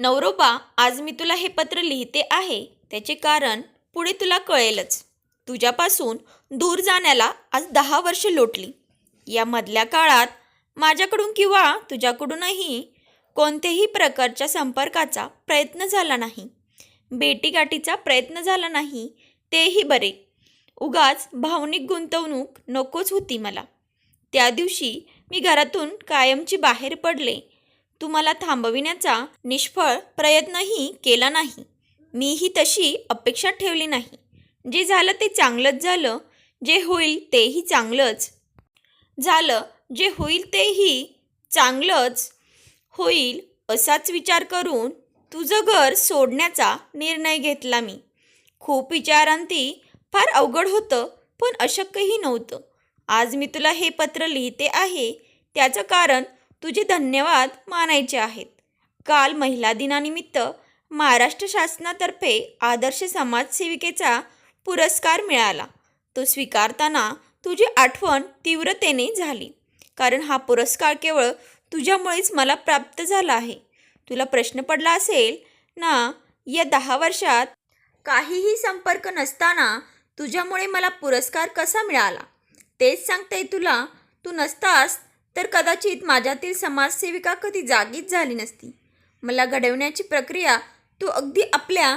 नवरोबा आज मी तुला हे पत्र लिहिते आहे. त्याचे कारण पुढे तुला कळेलच. तुझ्यापासून दूर जाण्याला आज दहा वर्ष लोटली. या मधल्या काळात माझ्याकडून किंवा तुझ्याकडूनही कोणत्याही प्रकारच्या संपर्काचा प्रयत्न झाला नाही. भेटीगाठीचा प्रयत्न झाला नाही तेही बरे. उगाच भावनिक गुंतवणूक नकोच होती मला. त्या दिवशी मी घरातून कायमची बाहेर पडले. तू मला थांबविण्याचा निष्फळ प्रयत्नही केला नाही. मीही तशी अपेक्षा ठेवली नाही. जे झालं ते चांगलंच झालं. जे होईल तेही चांगलंच. झालं जे होईल तेही चांगलंच होईल असाच विचार करून तुझं घर सोडण्याचा निर्णय घेतला मी. खूप विचारांती फार अवघड होतं पण अशक्यही नव्हतं. आज मी तुला हे पत्र लिहिते आहे. त्याचं कारण तुझे धन्यवाद मानायचे आहेत. काल महिला दिनानिमित्त महाराष्ट्र शासनातर्फे आदर्श समाजसेविकेचा पुरस्कार मिळाला. तो स्वीकारताना तुझी आठवण तीव्रतेने झाली. कारण हा पुरस्कार केवळ तुझ्यामुळेच मला प्राप्त झाला आहे. तुला प्रश्न पडला असेल ना या दहा वर्षात काहीही संपर्क नसताना तुझ्यामुळे मला पुरस्कार कसा मिळाला? तेच सांगते तुला तू नसतास तर कदाचित माझ्यातील समाजसेविका कधी जागीच झाली नसती. मला घडवण्याची प्रक्रिया तू अगदी आपल्या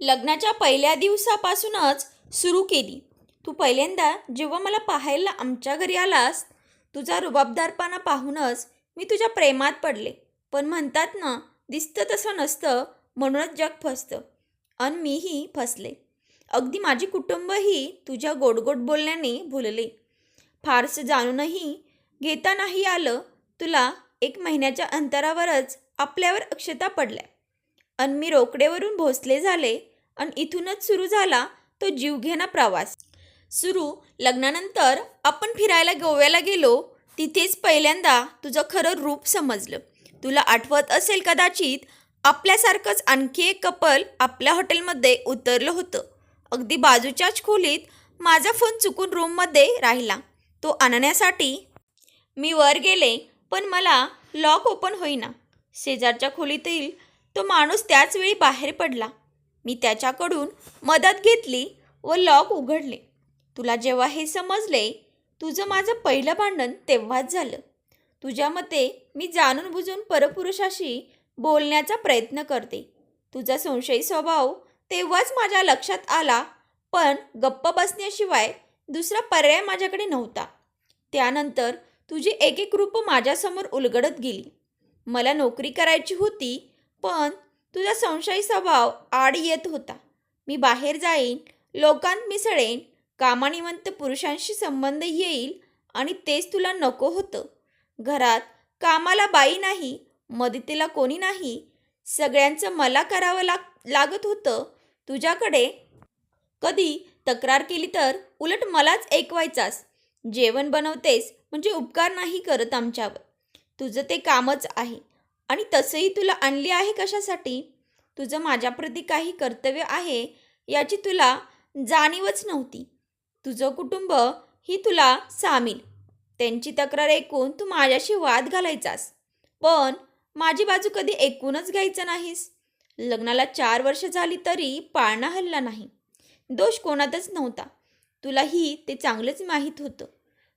लग्नाच्या पहिल्या दिवसापासूनच सुरू केली. तू पहिल्यांदा जेव्हा मला पाहायला आमच्या घरी आलास तुझा रुबाबदारपणा पाहूनच मी तुझ्या प्रेमात पडले. पण म्हणतात ना दिसतं तसं नसतं म्हणूनच जग फसतं. अन मीही फसले. अगदी माझे कुटुंबही तुझ्या गोडगोड बोलण्याने भुलले. फारसं जाणूनही घेता नाही आलं तुला एक महिन्याच्या अंतरावरच आपल्यावर अक्षता पडल्या. अन मी रोकडेवरून भोसले झाले आणि इथूनच सुरू झाला तो जीवघेणा प्रवास. सुरू लग्नानंतर आपण फिरायला गोव्याला गेलो तिथेच पहिल्यांदा तुझं खरं रूप समजलं. तुला आठवत असेल कदाचित आपल्यासारखंच आणखी एक कपल आपल्या हॉटेलमध्ये उतरलं होतं. अगदी बाजूच्याच खोलीत माझा फोन चुकून रूममध्ये राहिला. तो आणण्यासाठी मी वर गेले पण मला लॉक ओपन होईना. शेजारच्या खोलीतील तो माणूस त्याच वेळी बाहेर पडला. मी त्याच्याकडून मदत घेतली व लॉक उघडले. तुला जेव्हा हे समजले तुझं माझं पहिलं भांडण तेव्हाच झालं. तुझ्या मते मी जाणून बुजून परपुरुषाशी बोलण्याचा प्रयत्न करते. तुझा संशयी स्वभाव तेव्हाच माझ्या लक्षात आला पण गप्प बसण्याशिवाय दुसरा पर्याय माझ्याकडे नव्हता. त्यानंतर तुझी एक एक रूपं माझ्यासमोर उलगडत गेली. मला नोकरी करायची होती पण तुझा संशयी स्वभाव आड येत होता. मी बाहेर जाईन लोकांत मिसळेन कामानिवंत पुरुषांशी संबंध येईल आणि तेच तुला नको होतं. घरात कामाला बाई नाही मदतीला कोणी नाही. सगळ्यांचं मला करावं लाग लागत होतं. तुझ्याकडे कधी तक्रार केली तर उलट मलाच ऐकवायचास. जेवण बनवतेस म्हणजे उपकार नाही करत आमच्यावर. तुझं ते कामच आहे. आणि तसंही तुला आणली आहे कशासाठी? तुझं माझ्याप्रती काही कर्तव्य आहे याची तुला जाणीवच नव्हती. तुझं कुटुंब ही तुला सामील. त्यांची तक्रार ऐकून तू माझ्याशी वाद घालायचास. पण माझी बाजू कधी ऐकूनच घ्यायचं नाहीस. लग्नाला चार वर्ष झाली तरी पाळणा हल्ला नाही. दोष कोणातच नव्हता. तुलाही ते चांगलंच माहीत होतं.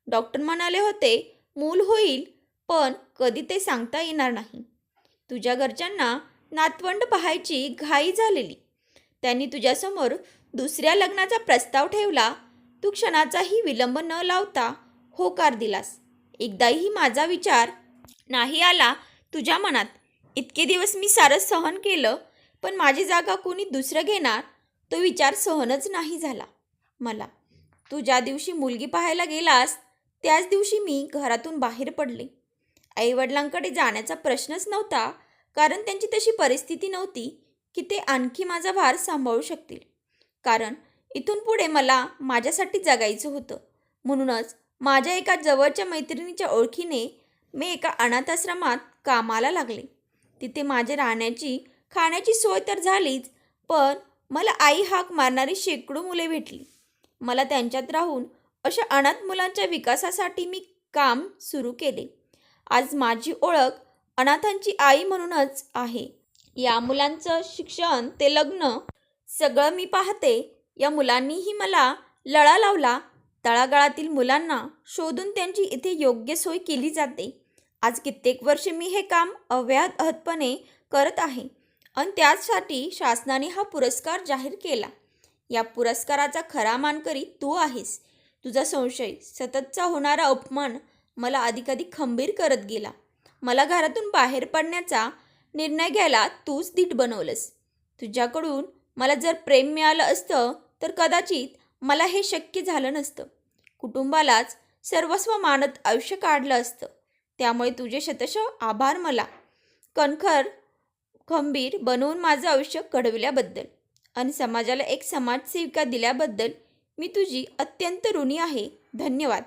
डॉक्टर म्हणाले होते मूल होईल पण कधी ते सांगता येणार नाही. तुझ्या घरच्यांना नातवंड पाहायची घाई झालेली. त्यांनी तुझ्यासमोर दुसऱ्या लग्नाचा प्रस्ताव ठेवला. तू क्षणाचाही विलंब न लावता होकार दिलास. एकदाही माझा विचार नाही आला तुझ्या मनात. इतके दिवस मी सारं सहन केलं पण माझी जागा कोणी दुसरं घेणार? तो विचार सहनच नाही झाला मला. तू ज्या दिवशी मुलगी पाहायला गेलास त्याच दिवशी मी घरातून बाहेर पडले. आईवडिलांकडे जाण्याचा प्रश्नच नव्हता कारण त्यांची तशी परिस्थिती नव्हती की ते आणखी माझा भार सांभाळू शकतील. कारण इथून पुढे मला माझ्यासाठी जगायचं होतं. म्हणूनच माझ्या एका जवळच्या मैत्रिणीच्या ओळखीने मी एका अनाथाश्रमात कामाला लागले. तिथे माझे राहण्याची खाण्याची सोय तर झालीच पण मला आई हाक मारणारी शेकडो मुले भेटली. मला त्यांच्यात राहून अशा अनाथ मुलांच्या विकासासाठी मी काम सुरू केले. आज माझी ओळख अनाथांची आई म्हणूनच आहे. या मुलांचं शिक्षण ते लग्न सगळं मी पाहते. या मुलांनीही मला लळा लावला. तळागाळातील मुलांना शोधून त्यांची इथे योग्य सोय केली जाते. आज कित्येक वर्षे मी हे काम अव्याहतपणे करत आहे. आणि त्यासाठी शासनाने हा पुरस्कार जाहीर केला. या पुरस्काराचा खरा मानकरी तू आहेस. तुझा संशय सततचा होणारा अपमान मला अधिकाधिक खंबीर करत गेला. मला घरातून बाहेर पडण्याचा निर्णय घ्यायला तूच धीट बनवलंस. तुझ्याकडून मला जर प्रेम मिळालं असतं तर कदाचित मला हे शक्य झालं नसतं. कुटुंबालाच सर्वस्व मानत आयुष्य काढलं असतं. त्यामुळे तुझे शतश आभार मला. कणखर खंबीर बनवून माझं आयुष्य घडविल्याबद्दल. आणि समाजाला एक समाजसेविका दिल्याबद्दल मी तुझी अत्यंत ऋणी आहे. धन्यवाद.